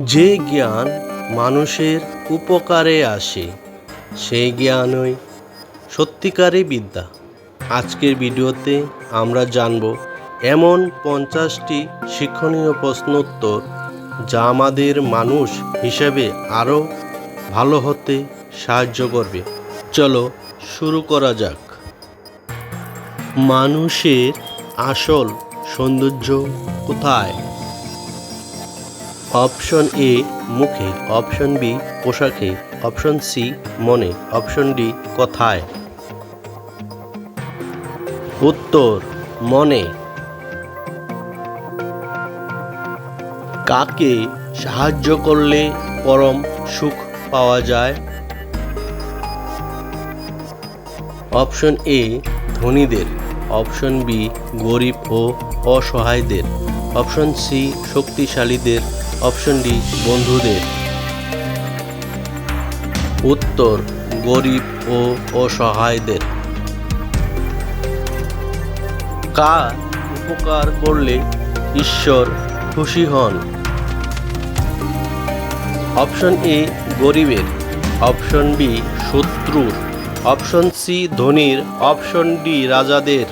যে জ্ঞান মানুষের উপকারে আসে সেই জ্ঞানই সত্যিকারই বিদ্যা। আজকের ভিডিওতে আমরা জানব এমন পঞ্চাশটি শিক্ষণীয় প্রশ্ন উত্তর যা আমাদের মানুষ হিসেবে আরও ভালো হতে সাহায্য করবে। চলো শুরু করা যাক। মানুষের আসল সৌন্দর্য কোথায়? অপশন এ মুখে, অপশন বি পোশাকে, অপশন সি মনে, অপশন ডি কথায়। উত্তর, মনে। কাকে সাহায্য করলে পরম সুখ পাওয়া যায়? অপশন এ, ধনীদের। অপশন বি, গরিব ও অসহায়দের। অপশন সি, শক্তিশালীদের। অপশন ডি, বন্ধুদের। উত্তর, গরিব ও অসহায়দের। কার উপকার করলে ঈশ্বর খুশি হন? অপশন এ, গরিবের। অপশন বি, শত্রুর। অপশন সি, ধনীর। অপশন ডি, রাজাদের।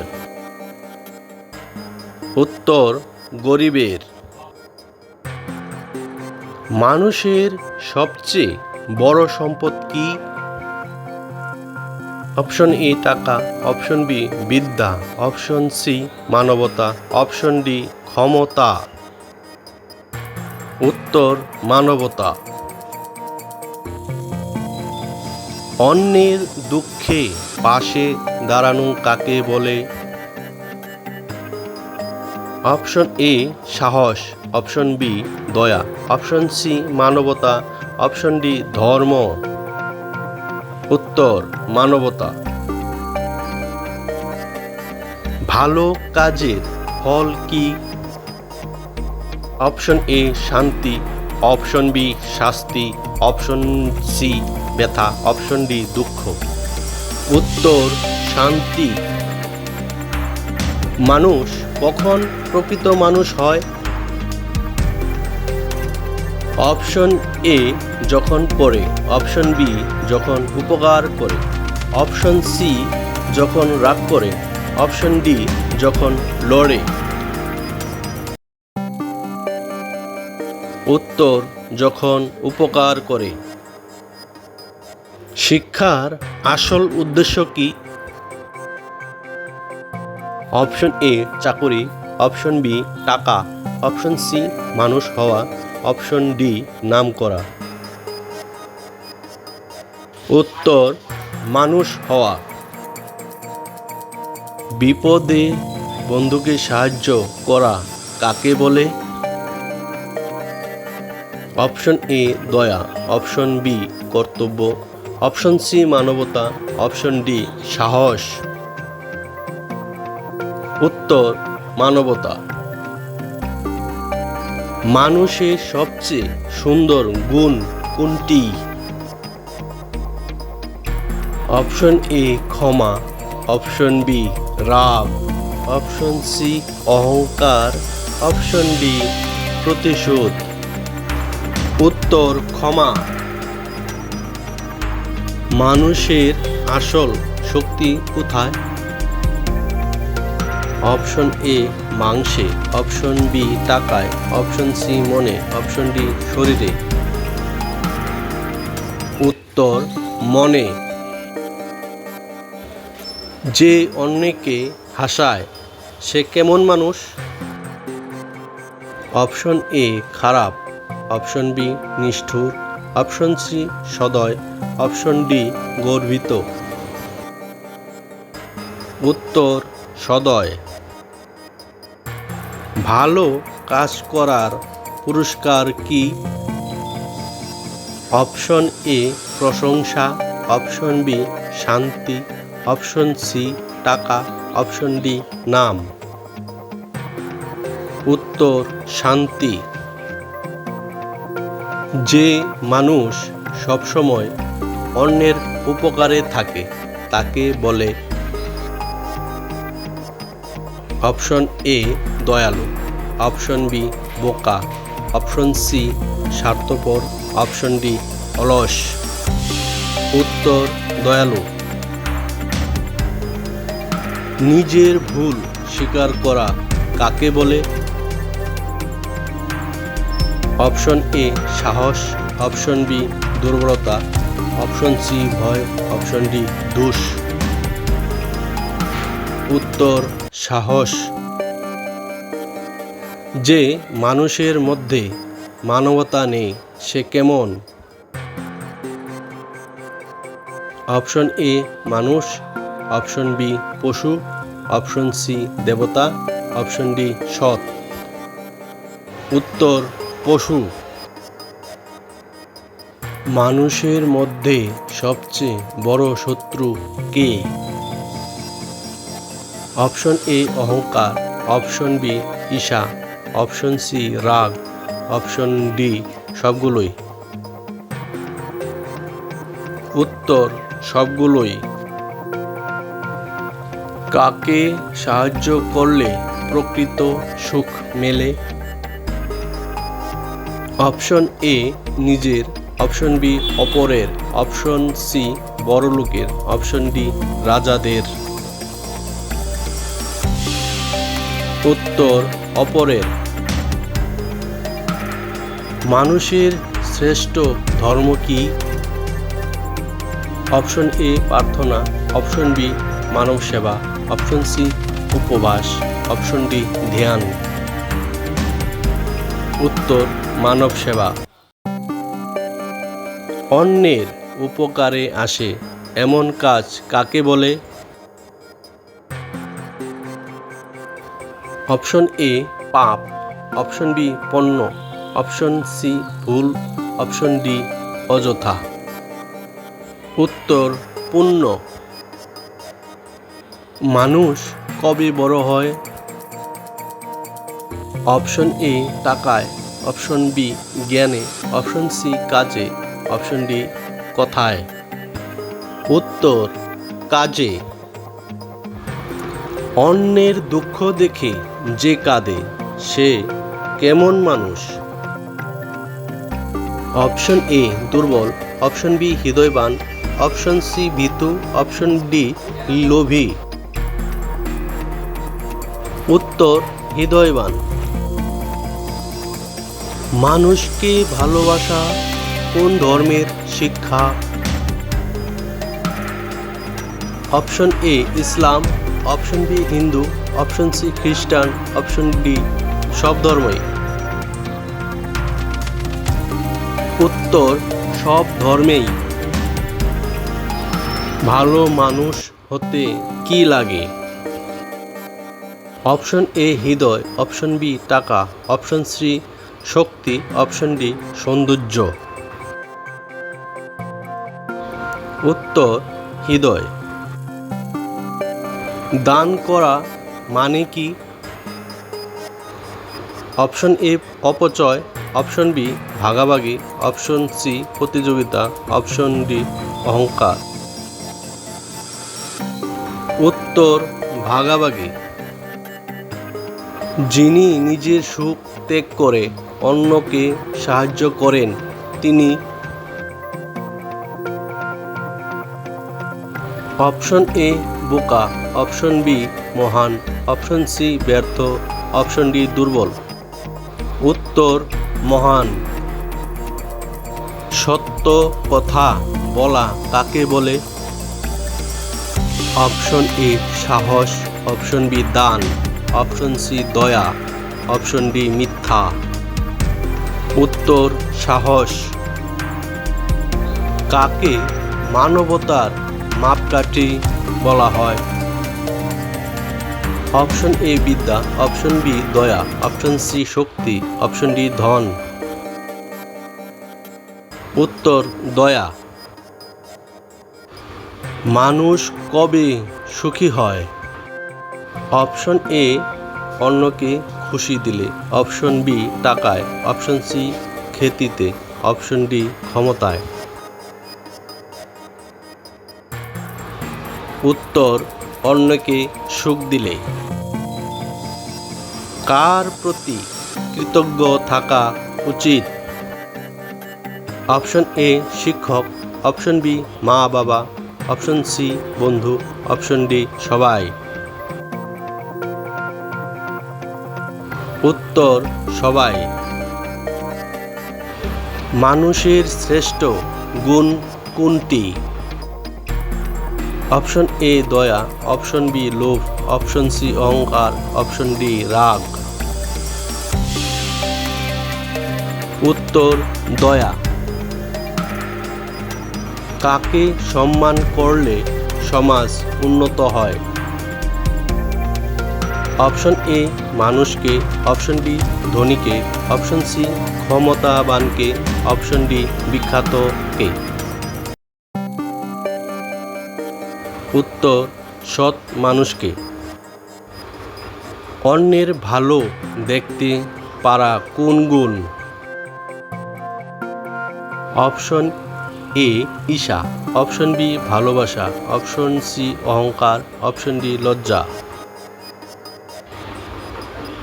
উত্তর, গরিবের। মানুষের সবচেয়ে বড় সম্পদ কি? অপশন এ টাকা, অপশন বি বিদ্যা, অপশন সি মানবতা, অপশন ডি ক্ষমতা। উত্তর, মানবতা। অন্যের দুঃখে পাশে দাঁড়ানো কাকে বলে? অপশন এ, সাহস। অপশন বি, দয়া। অপশন সি, মানবতা। অপশন ডি, ধর্ম। উত্তর, মানবতা। ভালো কাজের ফল কি? অপশন এ, শান্তি। অপশন বি, শাস্তি। অপশন সি, ব্যথা। অপশন ডি, দুঃখ। উত্তর, শান্তি। মানুষ কখন প্রকৃত মানুষ হয়? অপশন এ যখন পড়ে, অপশন বি যখন উপকার করে, অপশন সি যখন রাগ করে, অপশন ডি যখন লড়ে। উত্তর, যখন উপকার করে। শিক্ষার আসল উদ্দেশ্য কি? অপশন এ চাকুরি, অপশন বি টাকা, অপশন সি মানুষ হওয়া। অপশন ডি নাম করা উত্তর, মানুষ হওয়া। বিপদে বন্ধুকে সাহায্য করা কাকে বলে? অপশন এ, দয়া। অপশন বি, কর্তব্য। অপশন সি, মানবতা। অপশন ডি, সাহস। উত্তর, মানবতা। মানুষের সবচেয়ে সুন্দর গুণ কোনটি? অপশন এ, ক্ষমা। অপশন বি, রাগ। অপশন সি, অহংকার। অপশন ডি, প্রতিশোধ। উত্তর, ক্ষমা। মানুষের আসল শক্তি কোথায়? অপশন এ মাংসে, অপশন বি টাকায়, অপশন সি মনে, অপশন ডি শরীরে। উত্তর, মনে। যে অন্যকে হাসায়, সে কেমন মানুষ? অপশন এ খারাপ, অপশন বি নিষ্ঠুর, অপশন সি সদয়, অপশন ডি গর্বিত। উত্তর, সদয়। ভালো কাজ করার পুরস্কার কি? অপশন এ, প্রশংসা, অপশন বি, শান্তি, অপশন সি, টাকা, অপশন ডি, নাম। উত্তর, শান্তি। যে মানুষ সবসময় অন্যের উপকারে থাকে, তাকে বলে। অপশন এ দয়ালু। অপশন বি, বোকা। অপশন সি, স্বার্থপর। অপশন ডি, অলস। উত্তর, দয়ালু। নিজের ভুল স্বীকার করা কাকে বলে? অপশন এ, সাহস। অপশন বি, দুর্বলতা। অপশন সি, ভয়। অপশন ডি, দোষ। উত্তর, সাহস। যে মানুষের মধ্যে মানবতা নেই, সে কেমন? অপশন এ, মানুষ। অপশন বি, পশু। অপশন সি, দেবতা। অপশন ডি, সৎ। উত্তর, পশু। মানুষের মধ্যে সবচেয়ে বড় শত্রু কে? অপশন এ, অহংকার। অপশন বি, ঈশা। অপশন সি রাগ অপশন ডি সবগুলোই। উত্তর, সবগুলোই। কাকে সাহায্য করলে প্রকৃত সুখ মেলে? অপশন এ নিজের। অপশন বি অপরের। অপশন সি বড়লোকের অপশন ডি রাজাদের। উত্তর, অপরের। মানুষের শ্রেষ্ঠ ধর্ম কি? অপশন এ, প্রার্থনা। অপশন বি, মানব সেবা। অপশন সি, উপবাস। অপশন ডি, ধ্যান। উত্তর, মানব সেবা। অন্যের উপকারে আসে এমন কাজ কাকে বলে? অপশন এ, পাপ। অপশন বি, পণ্য। অপশন সি ভুল, অপশন ডি অযথা। উত্তর পুণ্য মানুষ কবে বড় হয়? অপশন এ টাকায়, অপশন বি জ্ঞানে, অপশন সি কাজে, অপশন ডি কথায়। উত্তর, কাজে। অন্যের দুঃখ দেখে যে কাঁদে, সে কেমন মানুষ? অপশন এ দুর্বল, অপশন বি হৃদয়বান, অপশন সি ভীতু, অপশন ডি লোভী। উত্তর, হৃদয়বান। মানুষকে ভালোবাসা কোন ধর্মের শিক্ষা? Option A Islam, option B Hindu, option C খ্রিস্টান, অপশন ডি সব ধর্মই। উত্তর সব ধর্মেই। ভালো মানুষ হতে কি লাগে? অপশন এ হৃদয়, অপশন বি টাকা, অপশন সি শক্তি, অপশন ডি সৌন্দর্য। উত্তর হৃদয়। দান করা মানে কি? অপশন এ অপচয়, অপশন বি ভাগাভাগি অপশন সি, প্রতিযোগিতা, অপশন ডি, অহংকার। উত্তর, ভাগাভাগি। যিনি নিজের সুখ ত্যাগ করে অন্যকে সাহায্য করেন, তিনি অপশন এ, বোকা। অপশন বি, মহান। অপশন সি, ব্যর্থ। অপশন ডি, দুর্বল। উত্তর, মহান। সত্য কথা বলা কাকে বলে? অপশন এ, সাহস। অপশন বি, দান। অপশন সি, দয়া। অপশন ডি, মিথ্যা। উত্তর, সাহস। কাকে মানবতার মাপকাঠি বলা হয়? অপশন এ, বিদ্যা। অপশন বি, দয়া। অপশন সি, শক্তি। অপশন ডি, ধন। উত্তর, দয়া। মানুষ কবে সুখী হয়? অপশন এ, অন্যকে খুশি দিলে। অপশন বি, টাকায়। অপশন সি খ্যাতিতে অপশন ডি, ক্ষমতায়। উত্তর, অন্যকে সুখ দিলে। কার প্রতি কৃতজ্ঞ থাকা উচিত? অপশন এ শিক্ষক, অপশন বি মা বাবা, অপশন সি বন্ধু, অপশন ডি সবাই। উত্তর সবাই। মানুষের শ্রেষ্ঠ গুণ কোনটি? অপশন এ দয়া, অপশন বি লোভ, অপশন সি অহংকার, অপশন ডি রাগ। উত্তর দয়া। কাকে সম্মান করলে সমাজ উন্নত হয়? অপশন এ, মানুষকে। অপশন বি, ধনীকে। অপশন সি, ক্ষমতাবানকে। অপশন ডি, বিখ্যাতকে। উত্তর, সৎ মানুষকে। অন্যের ভালো দেখতে পারা কোন গুণ? অপশন এ ঈশা, অপশন বি ভালোবাসা, অপশন সি অহংকার, অপশন ডি লজ্জা।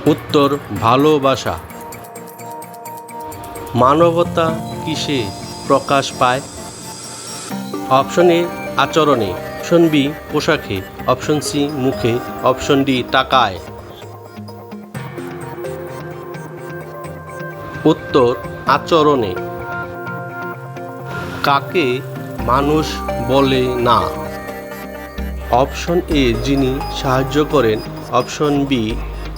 উত্তর, ভালোবাসা। মানবতা কিসে প্রকাশ পায়? অপশন এ, আচরণে। অপশন বি, পোশাকে। অপশন সি, মুখে। অপশন ডি, টাকায়। উত্তর, আচরণে। কাকে মানুষ বলে না? অপশন এ, যিনি সাহায্য করেন। অপশন বি,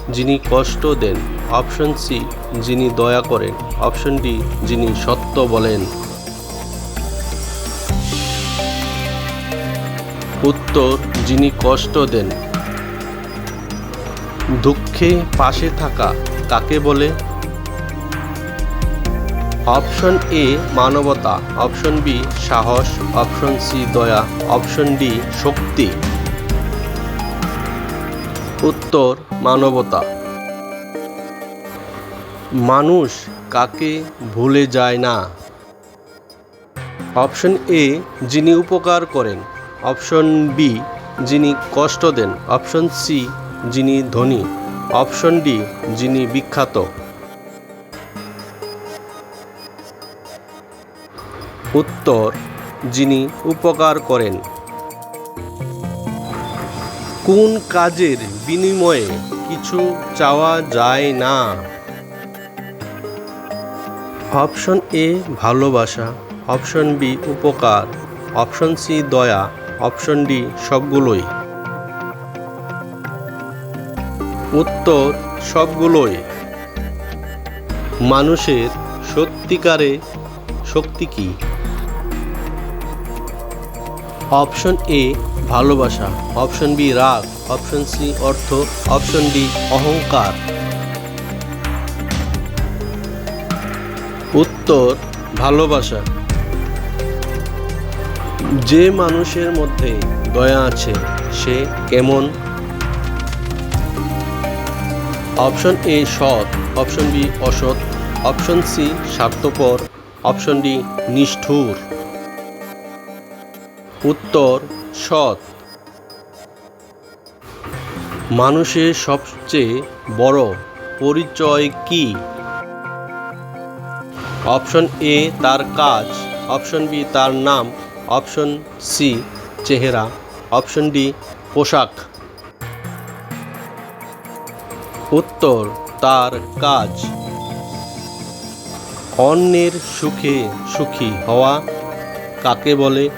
যিনি কষ্ট দেন। অপশন সি, যিনি দয়া করেন। অপশন ডি, যিনি সত্য বলেন। উত্তর, যিনি কষ্ট দেন। দুঃখে পাশে থাকা কাকে বলে? অপশন এ মানবতা, অপশন বি সাহস, অপশন সি দয়া, অপশন ডি শক্তি। উত্তর, মানবতা। মানুষ কাকে ভুলে যায় না? অপশন এ, যিনি উপকার করেন। অপশন বি, যিনি কষ্ট দেন। অপশন সি, যিনি ধনী। অপশন ডি, যিনি বিখ্যাত। উত্তর, যিনি উপকার করেন। কোন কাজের বিনিময়ে কিছু চাওয়া যায় না? অপশন এ, ভালোবাসা, অপশন বি, উপকার, অপশন সি, দয়া, অপশন ডি, সবগুলোই। উত্তর, সবগুলোই। মানুষের সত্যিকারে শক্তি কি? অপশন এ ভালোবাসা, অপশন বি রাগ, অপশন সি অর্থ, অপশন ডি অহংকার। উত্তর, ভালোবাসা। যে মানুষের মধ্যে দয়া আছে, সে কেমন? অপশন এ সৎ, অপশন বি অসৎ, অপশন সি স্বার্থপর, অপশন ডি নিষ্ঠুর। উত্তর, সৎ। মানুষের সবচেয়ে বড় পরিচয় কি? অপশন এ, তার কাজ। অপশন বি, তার নাম। অপশন সি, চেহারা। অপশন ডি, পোশাক। উত্তর, তার কাজ। অন্যের সুখে সুখী হওয়া কাকে বলে?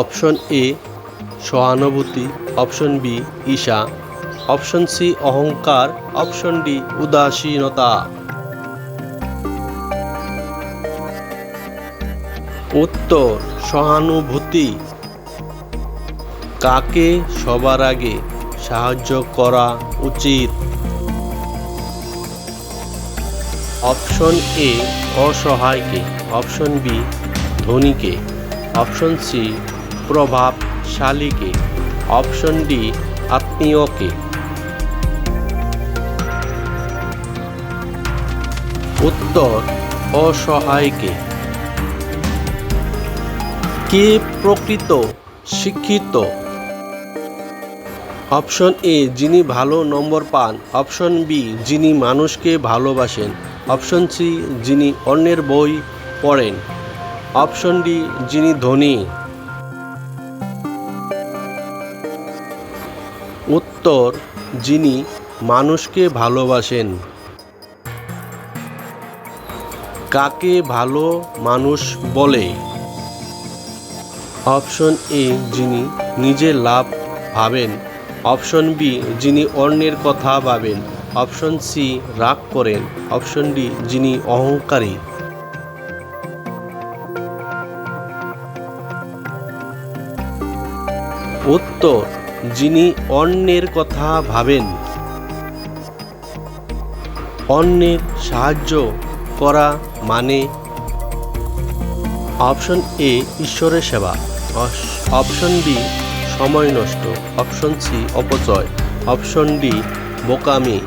অপশন এ সহানুভূতি, অপশন বি ঈশা, অপশন সি অহংকার, অপশন ডি উদাসীনতা। উত্তর, সহানুভূতি। কাকে সবার আগে সাহায্য করা উচিত? অপশন এ, অসহায়কে। অপশন বি, ধনীকে। অপশন সি প্রভাবশালীকে অপশন ডি আত্মীয়কে উত্তর অসহায়কে কে প্রকৃত, শিক্ষিত? অপশন এ, যিনি ভালো নম্বর পান। অপশন বি, যিনি মানুষকে ভালোবাসেন। অপশন সি, যিনি অন্যের বই পড়েন। অপশন ডি, যিনি ধনী। উত্তর, যিনি মানুষকে ভালোবাসেন। কাকে ভালো মানুষ বলে? অপশন এ, যিনি নিজের লাভ ভাবেন। অপশন বি, যিনি অন্যের কথা ভাবেন। অপশন সি, রাগ করেন। অপশন ডি, যিনি অহংকারী। উত্তর যিনি অন্যের কথা ভাবেন। অন্যের সাহায্য করা মানে অপশন এ ঈশ্বরের সেবা অপশন বি সময় নষ্ট, অপশন সি অপচয়, অপশন ডি বোকামি।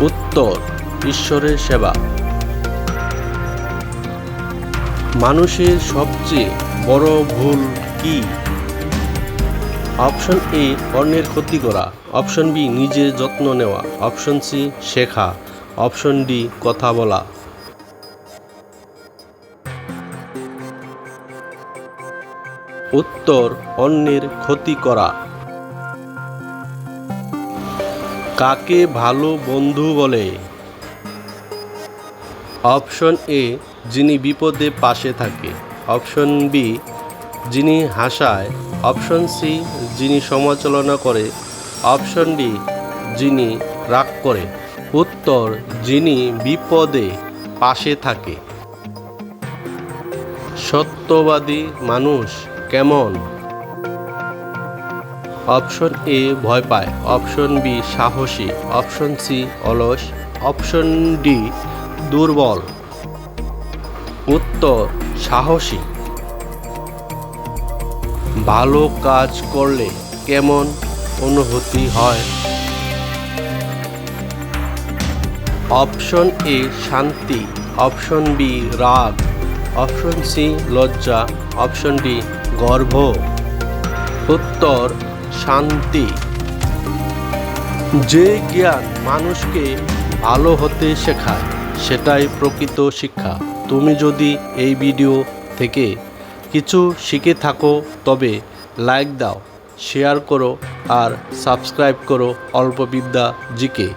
উত্তর, ঈশ্বরের সেবা। মানুষের সবচেয়ে বড় ভুল কি? অপশন এ অন্যের ক্ষতি করা। অপশন বি নিজের যত্ন নেওয়া। অপশন সি শেখা। অপশন ডি কথা বলা। উত্তর, অন্যের ক্ষতি করা। কাকে ভালো বন্ধু বলে? অপশন এ যিনি বিপদে পাশে থাকে। অপশন বি যিনি হাসায় অপশন সি যিনি সমালোচনা করে অপশন ডি যিনি রাগ করে। উত্তর, যিনি বিপদে পাশে থাকে। সত্যবাদী মানুষ কেমন? অপশন এ ভয় পায় অপশন বি সাহসী অপশন সি অলস অপশন ডি দুর্বল। উত্তর, সাহসী। ভালো কাজ করলে কেমন অনুভূতি হয়? অপশন এ, শান্তি। অপশন বি, রাগ। অপশন সি, লজ্জা। অপশন ডি গর্ভ উত্তর, শান্তি। যে জ্ঞান মানুষকে ভালো হতে শেখায়, সেটাই প্রকৃত শিক্ষা। তুমি যদি এই ভিডিও থেকে কিছু শিখে থাকো, তবে লাইক দাও, শেয়ার করো আর সাবস্ক্রাইব করো অল্পবিদ্যা জিকে,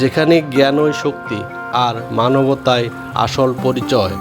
যেখানে জ্ঞানই শক্তি আর মানবতায় আসল পরিচয়।